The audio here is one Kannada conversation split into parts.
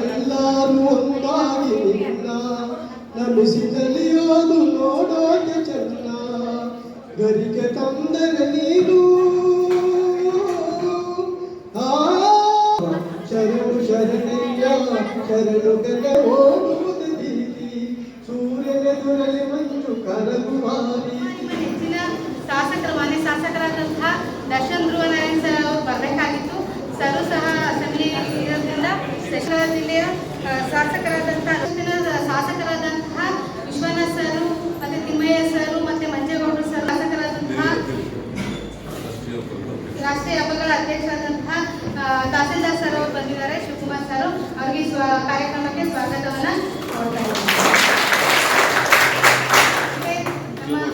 ಎಲ್ಲರೂ ಒಂದಾಗಿ ನೋಡೋಕೆ ನೀನು. ಮಾನ್ಯ ಶಾಸಕರಾದಂತಹ ದರ್ಶನ್ ಧ್ರುವನಾರಾಯಣ್ ಸರ್ ಅವರು ಬರಬೇಕಾಗಿತ್ತು. ಸರು ಸಹ ಇರೋದ್ರಿಂದ ಜಿಲ್ಲೆಯ ಆ, ಶಾಸಕರಾದಂತಹ ವಿಶ್ವನಾಥ್ ಸರ್ ಮತ್ತೆ ತಿಮ್ಮಯ್ಯ ಸರ್ ಮತ್ತೆ ಮಂಜೇಗೌಡರು ಸರ್ ಶಾಸಕರಾದಂತಹ ರಾಷ್ಟ್ರೀಯ ಹಬ್ಬಗಳ ಅಧ್ಯಕ್ಷರಾದಂತಹ ತಹಸೀಲ್ದಾರ್ ಸರ್ ಅವರು ಬಂದಿದ್ದಾರೆ ಶಿವಕುಮಾರ್ ಸರ್. ಅವರಿಗೆ ಕಾರ್ಯಕ್ರಮಕ್ಕೆ ಸ್ವಾಗತವನ್ನು ಕೊಡ್ತಾ ಇದ್ದೀನಿ ಮತ್ತೆ ನಮ್ಮ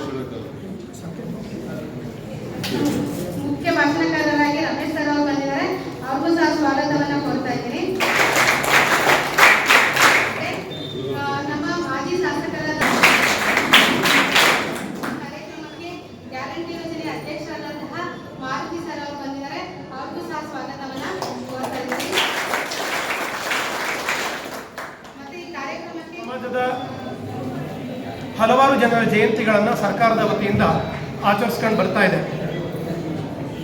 ಮುಖ್ಯ ಭಾಷಣಕಾರರಾಗಿ ರಮೇಶ್ ಸರ್ ಅವರು ಬಂದಿದ್ದಾರೆ ಅವ್ರಿಗೂ ಸಹ ಸ್ವಾಗತವನ್ನ ಕೋರ್ತಾ ಇದ್ದೀನಿ ಮತ್ತೆ, ಆ, ನಮ್ಮ ಮಾಜಿ ಶಾಸಕರಾದ ಕಾರ್ಯಕ್ರಮಕ್ಕೆ ಗ್ಯಾರಂಟಿ ಯೋಜನೆ ಅಧ್ಯಕ್ಷರಾದಂತಹ ಮಾರುತಿ ಸರ್ ಅವರು ಬಂದಿದ್ದಾರೆ ಅವ್ರಿಗೂ ಸಹ ಸ್ವಾಗತವನ್ನ ಕೋರ್ತಾ ಇದ್ದೀನಿ ಮತ್ತೆ ಈ ಕಾರ್ಯಕ್ರಮಕ್ಕೆ ಸಮಾಜದ ಹಲವಾರು ಜನರ ಜಯಂತಿಗಳನ್ನು ಸರ್ಕಾರದ ವತಿಯಿಂದ ಆಚರಿಸ್ಕೊಂಡು ಬರ್ತಾ ಇದೆ.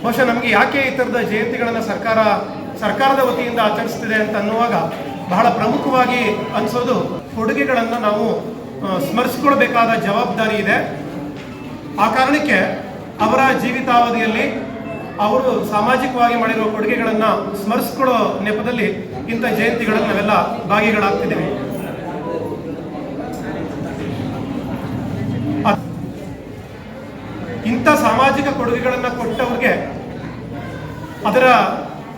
ಬಹುಶಃ ನಮಗೆ ಯಾಕೆ ಈ ಥರದ ಜಯಂತಿಗಳನ್ನು ಸರ್ಕಾರ, ಸರ್ಕಾರದ ವತಿಯಿಂದ ಆಚರಿಸ್ತಿದೆ ಅಂತ ಅನ್ನುವಾಗ ಬಹಳ ಪ್ರಮುಖವಾಗಿ ಅನಿಸೋದು ಕೊಡುಗೆಗಳನ್ನು ನಾವು ಸ್ಮರಿಸಿಕೊಳ್ಬೇಕಾದ ಜವಾಬ್ದಾರಿ ಇದೆ. ಆ ಕಾರಣಕ್ಕೆ ಅವರ ಜೀವಿತಾವಧಿಯಲ್ಲಿ ಅವರು ಸಾಮಾಜಿಕವಾಗಿ ಮಾಡಿರುವ ಕೊಡುಗೆಗಳನ್ನು ಸ್ಮರಿಸ್ಕೊಳ್ಳೋ ನೆಪದಲ್ಲಿ ಇಂಥ ಜಯಂತಿಗಳನ್ನು ನಾವೆಲ್ಲ ಭಾಗಿಗಳಾಗ್ತಿದ್ದೇವೆ. ಇಂಥ ಸಾಮಾಜಿಕ ಕೊಡುಗೆಗಳನ್ನು ಕೊಟ್ಟವ್ರಿಗೆ ಅದರ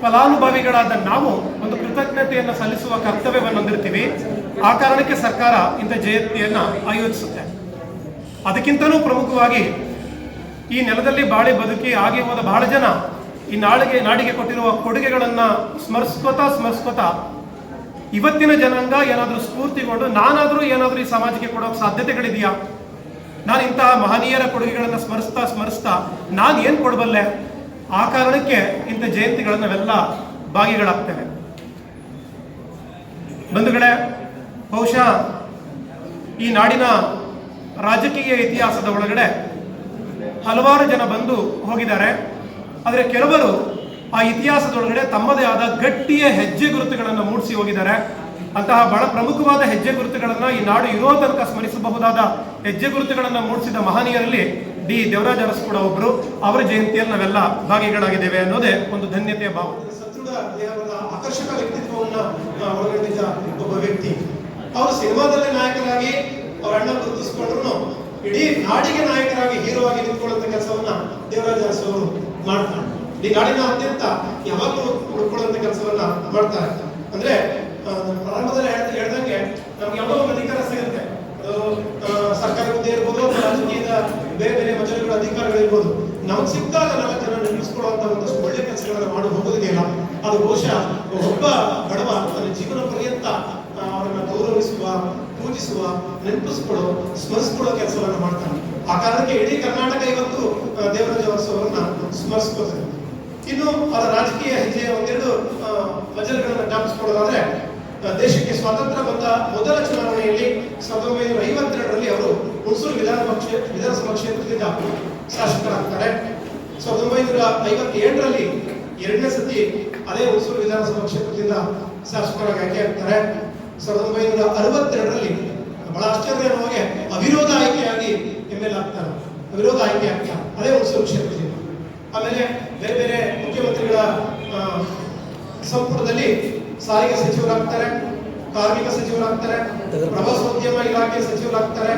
ಫಲಾನುಭವಿಗಳಾದ ನಾವು ಒಂದು ಕೃತಜ್ಞತೆಯನ್ನು ಸಲ್ಲಿಸುವ ಕರ್ತವ್ಯವನ್ನು ಹೊಂದಿರ್ತೀವಿ. ಆ ಕಾರಣಕ್ಕೆ ಸರ್ಕಾರ ಇಂಥ ಜಯಂತಿಯನ್ನು ಆಯೋಜಿಸುತ್ತೆ. ಅದಕ್ಕಿಂತಲೂ ಪ್ರಮುಖವಾಗಿ ಈ ನೆಲದಲ್ಲಿ ಬಾಳಿ ಬದುಕಿ ಆಗಿ ಹೋದ ಬಹಳ ಜನ ಈ ನಾಳಿಗೆ, ನಾಡಿಗೆ ಕೊಟ್ಟಿರುವ ಕೊಡುಗೆಗಳನ್ನು ಸ್ಮರಿಸ್ಕೋತಾ ಸ್ಮರಿಸ್ಕೋತಾ ಇವತ್ತಿನ ಜನಾಂಗ ಏನಾದರೂ ಸ್ಫೂರ್ತಿಗೊಂಡು ನಾನಾದರೂ ಏನಾದರೂ ಈ ಸಮಾಜಕ್ಕೆ ಕೊಡೋಕೆ ಸಾಧ್ಯತೆಗಳಿದೆಯಾ? ನಾನು ಇಂತಹ ಮಹನೀಯರ ಕೊಡುಗೆಗಳನ್ನು ಸ್ಮರಿಸ್ತಾ ಸ್ಮರಿಸ್ತಾ ನಾನು ಏನು ಕೊಡಬಲ್ಲೆ? ಆ ಕಾರಣಕ್ಕೆ ಇಂಥ ಜಯಂತಿಗಳನ್ನು ನಾವೆಲ್ಲ ಭಾಗಿಗಳಾಗ್ತೇವೆ. ಬಂಧುಗಳೇ, ಬಹುಶಃ ಈ ನಾಡಿನ ರಾಜಕೀಯ ಇತಿಹಾಸದ ಒಳಗಡೆ ಹಲವಾರು ಜನ ಬಂದು ಹೋಗಿದ್ದಾರೆ. ಆದರೆ ಕೆಲವರು ಆ ಇತಿಹಾಸದೊಳಗಡೆ ತಮ್ಮದೇ ಆದ ಗಟ್ಟಿಯ ಹೆಜ್ಜೆ ಗುರುತುಗಳನ್ನು ಮೂಡಿಸಿ ಹೋಗಿದ್ದಾರೆ. ಅಂತಹ ಬಹಳ ಪ್ರಮುಖವಾದ ಹೆಜ್ಜೆ ಗುರುತುಗಳನ್ನು ಈ ನಾಡು ಇರೋ ತನಕ ಸ್ಮರಿಸಬಹುದಾದ ಹೆಜ್ಜೆ ಗುರುತುಗಳನ್ನು ಮೂಡಿಸಿದ ಮಹನೀಯರಲ್ಲಿ ಡಿ. ದೇವರಾಜ ಅರಸ್ ಕೂಡ ಒಬ್ಬರು ಅವರ ಜಯಂತಿಯಲ್ಲಿ ನಾವೆಲ್ಲ ಭಾಗಿಗಳಾಗಿದ್ದೇವೆ ಅನ್ನೋದೇ ಒಂದು ಧನ್ಯತೆಯ ಭಾವ. ಆಕರ್ಷಕ ವ್ಯಕ್ತಿತ್ವವನ್ನ ಒಬ್ಬ ವ್ಯಕ್ತಿ. ಅವರು ಸಿನಿಮಾದಲ್ಲಿ ನಾಯಕರಾಗಿ ಅವರ ಅಣ್ಣ ಗುರುತಿಸಿಕೊಂಡ್ರು ಇಡೀ ನಾಡಿಗೆ ನಾಯಕರಾಗಿ ಹೀರೋ ಆಗಿ ನಿಂತ್ಕೊಳ್ಳುವಂತ ಕೆಲಸವನ್ನ ದೇವರಾಜ ಅರಸು ಅವರು ಮಾಡ್ತಾರೆ. ಈ ನಾಡಿನ ಅತ್ಯಂತ ಯಾವಾಗಲೂ ಉಳ್ಕೊಳ್ಳುವಂತ ಕೆಲಸವನ್ನ ಮಾಡ್ತಾರೆ. ಅಂದ್ರೆ ಪ್ರಾರಂಭದಲ್ಲಿ ಹೇಳ್ದ- ಹೇಳ್ದಂಗೆ ನಮ್ಗೆ ಯಾವುದೋ ಒಂದು ಅಧಿಕಾರ ಸಿಗುತ್ತೆ. ಅದು ಸರ್ಕಾರಿ ಹುದ್ದೆ ಇರ್ಬೋದು ರಾಜಕೀಯದ ಬೇರೆ ಬೇರೆ ಮಜಲಿಗಳ ಅಧಿಕಾರಗಳಿರ್ಬೋದು. ನಮ್ಗೆ ಸಿಕ್ಕಾಗ ನಾಲ್ಕು ಜನ ನಿರ್ಮಿಸ್ಕೊಳ್ಳುವಂತ ಒಂದಷ್ಟು ಒಳ್ಳೆ ಕೆಲಸಗಳನ್ನ ಮಾಡಿ ಹೋಗೋದಿಲ್ಲ ಅದು ಬಹುಶಃ ಒಬ್ಬ ಬಡವ ತನ್ನ ಜೀವನ ಪರ್ಯಂತ ಅವರನ್ನ ಗೌರವಿಸುವ ಪೂಜಿಸುವ ನೆನಪಿಸ್ಕೊಳ್ಳೋ ಸ್ಮರಿಸ್ಕೊಳ್ಳೋ ಕೆಲಸವನ್ನು ಮಾಡ್ತಾನೆ. ಆ ಕಾರಣಕ್ಕೆ ಇಡೀ ಕರ್ನಾಟಕ ಇವತ್ತು ದೇವರಾಜ ಅರಸು ಸ್ಮರಿಸ್ಕೋತಾರೆ ಇನ್ನು ಅವರ ರಾಜಕೀಯ ಹೆಜ್ಜೆಯ ಒಂದೆರಡು ಆ, ಮಜಲುಗಳನ್ನ ಜ್ಞಾಪಿಸ್ಕೊಳ್ಳೋದಾದ್ರೆ ದೇಶಕ್ಕೆ ಸ್ವಾತಂತ್ರ್ಯ ಬಂದ ಮೊದಲ ಚುನಾವಣೆಯಲ್ಲಿ ಸಾವಿರದ ಒಂಬೈನೂರ ಐವತ್ತೆರಡರಲ್ಲಿ ಅವರು ಹುಣಸೂರು ವಿಧಾನ ಪಕ್ಷ ವಿಧಾನಸಭಾ ಕ್ಷೇತ್ರದಿಂದ ಶಾಸಕರಾಗ್ತಾರೆ. ಸಾವಿರದ ಒಂಬೈನೂರ ಐವತ್ತೇಳರಲ್ಲಿ ಎರಡನೇ ಸತಿ ಅದೇ ಹುಣಸೂರು ವಿಧಾನಸಭಾ ಕ್ಷೇತ್ರದಿಂದ ಶಾಸಕರಾಗಿ ಆಯ್ಕೆ ಆಗ್ತಾರೆ. ಸಾವಿರದ ಒಂಬೈನೂರ ಅರವತ್ತೆರಡರಲ್ಲಿ ಬಹಳ ನಮಗೆ ಅವಿರೋಧ ಆಯ್ಕೆಯಾಗಿ ಎಂ ಎಲ್ ಆಗ್ತಾರೆ. ಅವಿರೋಧ ಆಯ್ಕೆ ಆಗ್ತಾರೆ ಅದೇ ಹುಣಸೂರು ಕ್ಷೇತ್ರದಿಂದ. ಆಮೇಲೆ ಬೇರೆ ಬೇರೆ ಮುಖ್ಯಮಂತ್ರಿಗಳ ಸಂಪುಟದಲ್ಲಿ ಸಾರಿಗೆ ಸಚಿವರಾಗ್ತಾರೆ ಕಾರ್ಮಿಕ ಸಚಿವರಾಗ್ತಾರೆ ಪ್ರವಾಸೋದ್ಯಮ ಇಲಾಖೆ ಸಚಿವರಾಗ್ತಾರೆ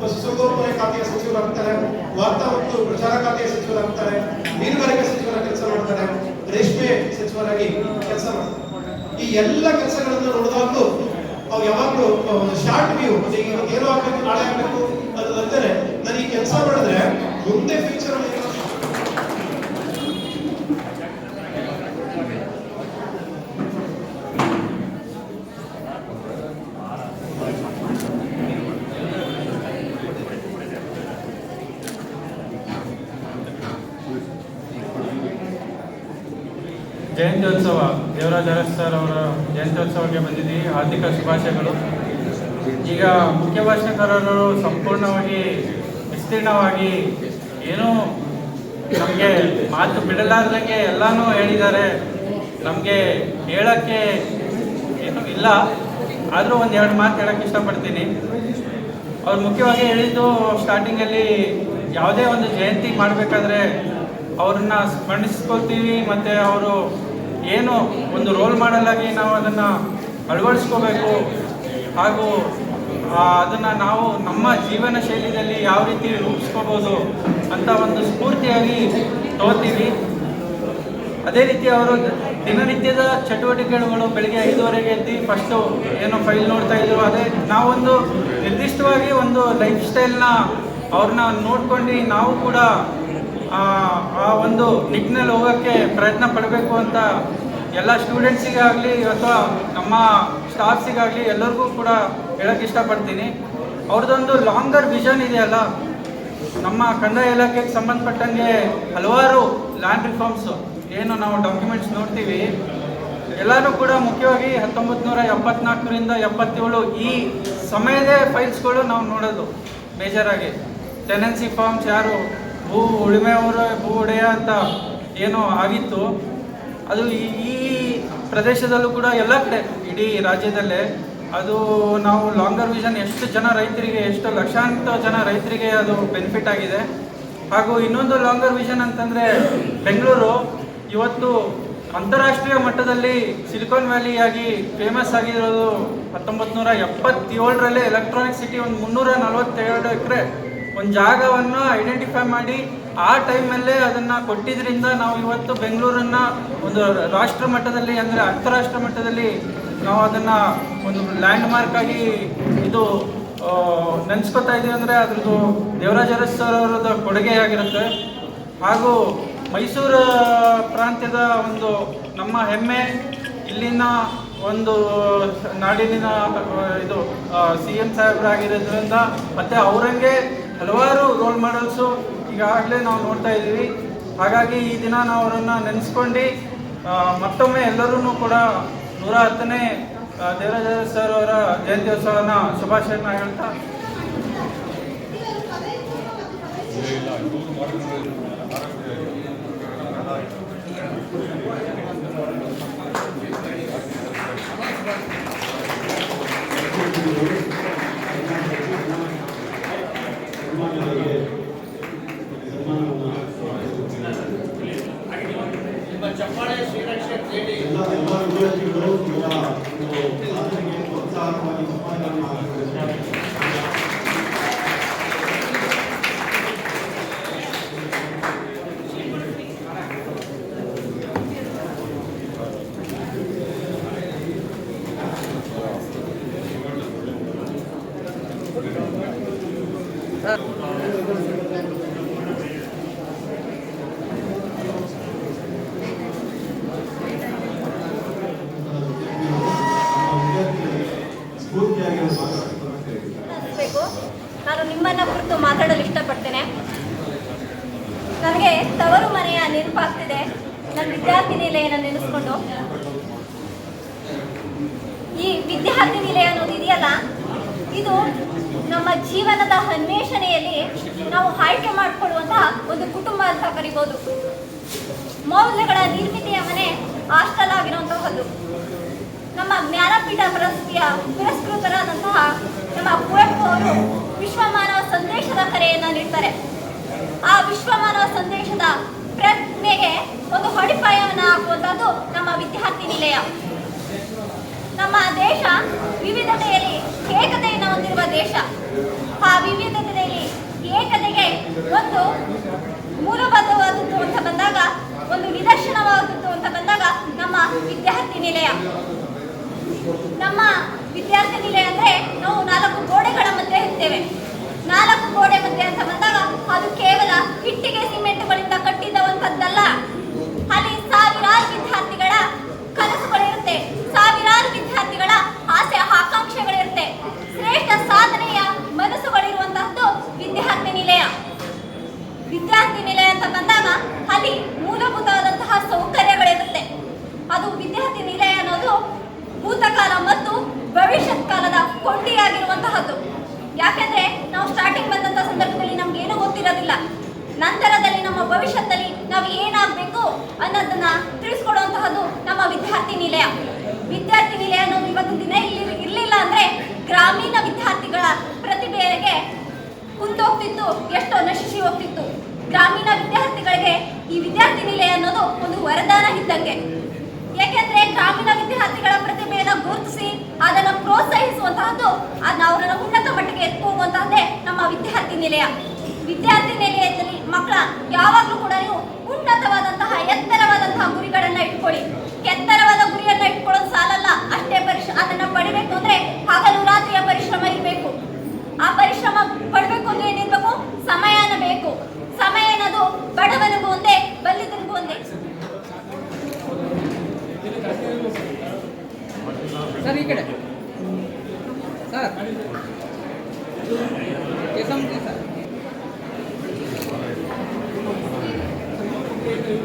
ಪಶುಸಂಗೋಪನೆ ಖಾತೆಯ ಸಚಿವರಾಗ್ತಾರೆ ವಾರ್ತಾ ಮತ್ತು ಪ್ರಚಾರ ಖಾತೆಯ ಸಚಿವರಾಗ್ತಾರೆ ಮೀನುಗಾರಿಕೆ ಸಚಿವರ ಕೆಲಸ ಮಾಡ್ತಾರೆ ರೇಷ್ಮೆ ಸಚಿವರಾಗಿ ಕೆಲಸ ಮಾಡ್ತಾರೆ. ಈ ಎಲ್ಲ ಕೆಲಸಗಳನ್ನು ನೋಡಿದಾಗಲೂ ಅವು ಯಾವಾಗಲೂ ಒಂದು ಶಾರ್ಟ್ ವ್ಯೂ ಏನೋ ಆಗ್ಬೇಕು ನಾಳೆ ಆಗ್ಬೇಕು ಅದು ಅಂದರೆ ನಾನು ಈ ಕೆಲಸ ಮಾಡಿದ್ರೆ ಮುಂದೆ ಜಯಂತ್ಯೋತ್ಸವ, ದೇವರಾಜ ಅರಸ್ ಸರ್ ಅವರ ಜಯಂತ್ಯೋತ್ಸವಕ್ಕೆ ಬಂದಿದ್ದೀವಿ. ಹಾರ್ದಿಕ ಶುಭಾಶಯಗಳು. ಈಗ ಮುಖ್ಯ ಭಾಷಣಕಾರರು ಸಂಪೂರ್ಣವಾಗಿ ವಿಸ್ತೀರ್ಣವಾಗಿ ಏನೂ ನಮಗೆ ಮಾತು ಬಿಡಲಾರ್ದಂಗೆ ಎಲ್ಲನೂ ಹೇಳಿದ್ದಾರೆ. ನಮಗೆ ಹೇಳೋಕ್ಕೆ ಏನೂ ಇಲ್ಲ. ಆದರೂ ಒಂದು ಎರಡು ಮಾತು ಹೇಳೋಕ್ಕೆ ಇಷ್ಟಪಡ್ತೀನಿ. ಅವ್ರು ಮುಖ್ಯವಾಗಿ ಹೇಳಿದ್ದು ಸ್ಟಾರ್ಟಿಂಗಲ್ಲಿ ಯಾವುದೇ ಒಂದು ಜಯಂತಿ ಮಾಡಬೇಕಾದ್ರೆ ಅವ್ರನ್ನ ಸ್ಮರಿಸ್ಕೊಳ್ತೀವಿ ಮತ್ತು ಅವರು ಏನು ಒಂದು ರೋಲ್ ಮಾಡಲ್ ಆಗಿ ನಾವು ಅದನ್ನು ಅಳವಡಿಸ್ಕೋಬೇಕು. ಹಾಗೂ ಅದನ್ನು ನಾವು ನಮ್ಮ ಜೀವನ ಶೈಲಿಯಲ್ಲಿ ಯಾವ ರೀತಿ ರೂಪಿಸ್ಕೋಬೋದು ಅಂತ ಒಂದು ಸ್ಫೂರ್ತಿಯಾಗಿ ತಗೋತೀವಿ ಅದೇ ರೀತಿ ಅವರು ದಿನನಿತ್ಯದ ಚಟುವಟಿಕೆಗಳು ಬೆಳಿಗ್ಗೆ ಐದುವರೆಗೆ ಎದ್ದು ಫಸ್ಟು ಏನೋ ಫೈಲ್ ನೋಡ್ತಾ ಇದ್ರು. ಅದೇ ನಾವೊಂದು ನಿರ್ದಿಷ್ಟವಾಗಿ ಒಂದು ಲೈಫ್ ಸ್ಟೈಲ್ನ ಅವ್ರನ್ನ ನೋಡ್ಕೊಂಡು ನಾವು ಕೂಡ ಆ ಒಂದು ನಿಟ್ಟಿನಲ್ಲಿ ಹೋಗೋಕ್ಕೆ ಪ್ರಯತ್ನ ಪಡಬೇಕು ಅಂತ ಎಲ್ಲ ಸ್ಟೂಡೆಂಟ್ಸಿಗಾಗಲಿ ಅಥವಾ ನಮ್ಮ ಸ್ಟಾಫ್ಸಿಗಾಗಲಿ ಎಲ್ಲರಿಗೂ ಕೂಡ ಹೇಳೋಕ್ಕೆ ಇಷ್ಟಪಡ್ತೀನಿ. ಅವ್ರದ್ದೊಂದು ಲಾಂಗರ್ ವಿಷನ್ ಇದೆಯಲ್ಲ, ನಮ್ಮ ಕಂದಾಯ ಇಲಾಖೆಗೆ ಸಂಬಂಧಪಟ್ಟಂಗೆ ಹಲವಾರು ಲ್ಯಾಂಡ್ ರಿಫಾರ್ಮ್ಸು ಏನು ನಾವು ಡಾಕ್ಯುಮೆಂಟ್ಸ್ ನೋಡ್ತೀವಿ. ಎಲ್ಲರೂ ಕೂಡ ಮುಖ್ಯವಾಗಿ ಹತ್ತೊಂಬತ್ತು ನೂರ ಎಪ್ಪತ್ನಾಲ್ಕರಿಂದ ಎಪ್ಪತ್ತೇಳು ಈ ಸಮಯದ ಫೈಲ್ಸ್ಗಳು ನಾವು ನೋಡೋದು ಮೇಜರಾಗಿ ಟೆನೆನ್ಸಿ ಫಾರ್ಮ್ಸ್ ಯಾರು ಭೂ ಉಳಿಮೆಯವರು ಭೂ ಒಡೆಯ ಅಂತ ಏನೋ ಆಗಿತ್ತು. ಅದು ಈ ಪ್ರದೇಶದಲ್ಲೂ ಕೂಡ ಎಲ್ಲ ಕಡೆ, ಇಡೀ ರಾಜ್ಯದಲ್ಲೇ, ಅದು ನಾವು ಲಾಂಗರ್ ವಿಷನ್ ಎಷ್ಟು ಜನ ರೈತರಿಗೆ, ಎಷ್ಟು ಲಕ್ಷಾಂತರ ಜನ ರೈತರಿಗೆ ಅದು ಬೆನಿಫಿಟ್ ಆಗಿದೆ. ಹಾಗೂ ಇನ್ನೊಂದು ಲಾಂಗರ್ ವಿಷನ್ ಅಂತಂದರೆ ಬೆಂಗಳೂರು, ಇವತ್ತು ಅಂತಾರಾಷ್ಟ್ರೀಯ ಮಟ್ಟದಲ್ಲಿ ಸಿಲಿಕಾನ್ ವ್ಯಾಲಿಯಾಗಿ ಫೇಮಸ್ ಆಗಿರೋದು ಹತ್ತೊಂಬತ್ತು ನೂರ ಎಪ್ಪತ್ತೇಳರಲ್ಲೇ ಎಲೆಕ್ಟ್ರಾನಿಕ್ ಸಿಟಿ ಒಂದು ಮುನ್ನೂರ ನಲವತ್ತೆರಡು ಎಕರೆ ಒಂದು ಜಾಗವನ್ನು ಐಡೆಂಟಿಫೈ ಮಾಡಿ, ಆ ಟೈಮಲ್ಲೇ ಅದನ್ನು ಕೊಟ್ಟಿದ್ರಿಂದ ನಾವು ಇವತ್ತು ಬೆಂಗಳೂರನ್ನು ಒಂದು ರಾಷ್ಟ್ರ ಮಟ್ಟದಲ್ಲಿ ಅಂದರೆ ಅಂತಾರಾಷ್ಟ್ರ ಮಟ್ಟದಲ್ಲಿ ನಾವು ಅದನ್ನು ಒಂದು ಲ್ಯಾಂಡ್ ಮಾರ್ಕ್ ಆಗಿ ಇದು ನೆನೆಸ್ಕೊತಾ ಇದ್ದೀವಿ ಅಂದರೆ ಅದ್ರದ್ದು ದೇವರಾಜ ಅರಸ್ ಸರ್ ಆಗಿರುತ್ತೆ. ಕೊಡುಗೆಯಾಗಿರುತ್ತೆ ಹಾಗೂ ಮೈಸೂರು ಪ್ರಾಂತ್ಯದ ಒಂದು ನಮ್ಮ ಹೆಮ್ಮೆ, ಇಲ್ಲಿನ ಒಂದು ನಾಡಿನ ಇದು ಸಿ ಎಂ ಸಾಹೇಬರಾಗಿರೋದ್ರಿಂದ ಮತ್ತು ಅವರಂಗೆ ಹಲವಾರು ರೋಲ್ ಮಾಡಲ್ಸು ಈಗಾಗಲೇ ನಾವು ನೋಡ್ತಾ ಇದ್ದೀವಿ. ಹಾಗಾಗಿ ಈ ದಿನ ನಾವು ಅವರನ್ನು ನೆನೆಸ್ಕೊಂಡು ಮತ್ತೊಮ್ಮೆ ಎಲ್ಲರೂ ಕೂಡ ನೂರ ಹತ್ತನೇ ದೇವರಾಜ ಸರ್ ಅವರ ಜಯಂತ್ಯೋತ್ಸವನ ಶುಭಾಶಯನ ಹೇಳ್ತಾ. ಎಲ್ಲ ನಿಲಯನ ನೆನೆಸ್ಕೊಂಡು. ಈ ವಿದ್ಯಾರ್ಥಿ ನಿಲಯ ಅನ್ನೋದು ಇದೆಯಲ್ಲ? ಇದು ನಮ್ಮ ಜೀವನದ ಅನ್ವೇಷಣೆಯಲ್ಲಿ ನಾವು ಆಯ್ಕೆ ಮಾಡಿಕೊಳ್ಳುವಂತಹ ಒಂದು ಕುಟುಂಬ ಅಂತ ಕರಿಬಹುದು ಮೌಲ್ಯಗಳ ನಿರ್ಮಿತಿಯ ಮನೆ ಹಾಸ್ಟೆಲ್ ಆಗಿರುವಂತಹದ್ದು ನಮ್ಮ ಜ್ಞಾನಪೀಠ ಪ್ರಶಸ್ತಿಯ ಪುರಸ್ಕೃತರಾದಂತಹ ನಮ್ಮ ಕುವೆಂಪು ಅವರು ವಿಶ್ವಮಾನವ ಸಂದೇಶದ ಕರೆಯನ್ನು ನೀಡ್ತಾರೆ. ಆ ವಿಶ್ವಮಾನವ ಸಂದೇಶದ ಪ್ರಜ್ಞೆಗೆ ಒಂದು ಅಡಿಪಾಯವನ್ನು ಹಾಕುವಂಥದ್ದು ನಮ್ಮ ವಿದ್ಯಾರ್ಥಿ ನಿಲಯ. ನಮ್ಮ ದೇಶ ವಿವಿಧತೆಯಲ್ಲಿ ಏಕತೆಯನ್ನು ಹೊಂದಿರುವ ದೇಶ. ಆ ವಿವಿಧತೆಯಲ್ಲಿ ಏಕತೆಗೆ ಒಂದು ಮೂಲಬದ್ಧವಾದದ್ದು ಅಂತ ಬಂದಾಗ, ಒಂದು ನಿದರ್ಶನವಾದದ್ದು ಅಂತ ಬಂದಾಗ ನಮ್ಮ ವಿದ್ಯಾರ್ಥಿ ನಿಲಯ. ನಮ್ಮ ವಿದ್ಯಾರ್ಥಿ ನಿಲಯ ಅಂದ್ರೆ ನಾವು ನಾಲ್ಕು ಗೋಡೆಗಳ ಮಧ್ಯೆ ಇರ್ತೇವೆ. ನಾಲ್ಕು ಗೋಡೆ ಮಧ್ಯೆ ಅಂತ ಬಂದಾಗ ಅದು ಕೇವಲ ಇಟ್ಟಿಗೆ ಸಿಮೆಂಟ್ಗಳಿಂದ ಕಟ್ಟಿದವಂತದ್ದಲ್ಲ ಅಲ್ಲಿ ಸಾವಿರಾರು ವಿದ್ಯಾರ್ಥಿಗಳ ಕನಸುಗಳಿರುತ್ತೆ ಸಾವಿರಾರು ವಿದ್ಯಾರ್ಥಿಗಳ ಆಸೆ ಆಕಾಂಕ್ಷೆಗಳಿರುತ್ತೆ ಶ್ರೇಷ್ಠ ಸಾಧನೆಯ ಮನಸ್ಸುಗಳಿರುವಂತಹದ್ದು ವಿದ್ಯಾರ್ಥಿ ನಿಲಯ ವಿದ್ಯಾರ್ಥಿ ನಿಲಯ ಅಂತ ಬಂದಾಗ ಅಲ್ಲಿ ಮೂಲಭೂತವಾದಂತಹ ಸೌಕರ್ಯಗಳಿರುತ್ತೆ ಅದು ವಿದ್ಯಾರ್ಥಿ ನಿಲಯ ಅನ್ನೋದು ಭೂತಕಾಲ ಮತ್ತು ಭವಿಷ್ಯತ್ ಕಾಲದ ಕೊಂಡಿಯಾಗಿರುವಂತಹದ್ದು. ಯಾಕೆಂದ್ರೆ ನಾವು ಸ್ಟಾರ್ಟಿಂಗ್ ಬಂದಂತ ಸಂದರ್ಭದಲ್ಲಿ ನಮ್ಗೆ ಏನು ಗೊತ್ತಿರೋದಿಲ್ಲ. ನಂತರದಲ್ಲಿ ನಮ್ಮ ಭವಿಷ್ಯದಲ್ಲಿ ನಾವು ಏನಾಗಬೇಕು ಅನ್ನೋದನ್ನ ತಿಳಿಸ್ಕೊಡುವಂತಹದ್ದು ನಮ್ಮ ವಿದ್ಯಾರ್ಥಿ ನಿಲಯ. ವಿದ್ಯಾರ್ಥಿ ನಿಲಯ ಅನ್ನೋದು ಇವತ್ತು ದಿನ ಇಲ್ಲಿ ಇರಲಿಲ್ಲ ಅಂದ್ರೆ ಗ್ರಾಮೀಣ ವಿದ್ಯಾರ್ಥಿಗಳ ಪ್ರತಿಭೆಗೆ ಕುಂತೋಗ್ತಿತ್ತು, ಎಷ್ಟೋ ನಶಿಸಿ ಹೋಗ್ತಿತ್ತು. ಗ್ರಾಮೀಣ ವಿದ್ಯಾರ್ಥಿಗಳಿಗೆ ಈ ವಿದ್ಯಾರ್ಥಿ ನಿಲಯ ಅನ್ನೋದು ಒಂದು ವರದಾನ ಇದ್ದಂಗೆ. ಯಾಕೆಂದ್ರೆ ಗ್ರಾಮೀಣ ವಿದ್ಯಾರ್ಥಿಗಳ ಪ್ರತಿಭೆಯನ್ನು ಗುರುತಿಸಿ ಅದನ್ನು ಪ್ರೋತ್ಸಾಹಿಸುವಂತಹದ್ದು, ಅದನ್ನ ಅವರನ್ನ ಉನ್ನತ ಮಟ್ಟಿಗೆ ಎತ್ಕೋಗುವಂತಹದ್ದೇ ನಮ್ಮ ವಿದ್ಯಾರ್ಥಿ ನಿಲಯ. ವಿದ್ಯಾರ್ಥಿ ನಿಲಯದಲ್ಲಿ ಮಕ್ಕಳ ಯಾವಾಗಲೂ ಕೂಡ ನೀವು ಉನ್ನತವಾದಂತಹ ಎತ್ತರವಾದಂತಹ ಗುರಿಗಳನ್ನ ಇಟ್ಕೊಳ್ಳಿ. ಎತ್ತರವಾದ ಗುರಿಯನ್ನ ಇಟ್ಕೊಳ್ಳೋದು ಸಾಲಲ್ಲ ಅಷ್ಟೇ ಪರಿಶ್ರ ಅದನ್ನ ಪಡಿಬೇಕು ಅಂದ್ರೆ ಹಗಲು ರಾತ್ರಿಯ ಪರಿಶ್ರಮ ಇರಬೇಕು ಆ ಪರಿಶ್ರಮ ಪಡಬೇಕು ಅಂದ್ರೆ ಏನಿರ್ಬೇಕು ಸಮಯನ ಬೇಕು ಸಮಯ ಅನ್ನೋದು ಬಡವನಿಗೂ ಒಂದೇ ಬಲ್ಲಿದನಿಗೂ ಒಂದೇ ಸರ್ ಈ ಕಡೆ ಸರ್ ಎಸಂಬ್ಲಿ ಸರ್ ಈಗ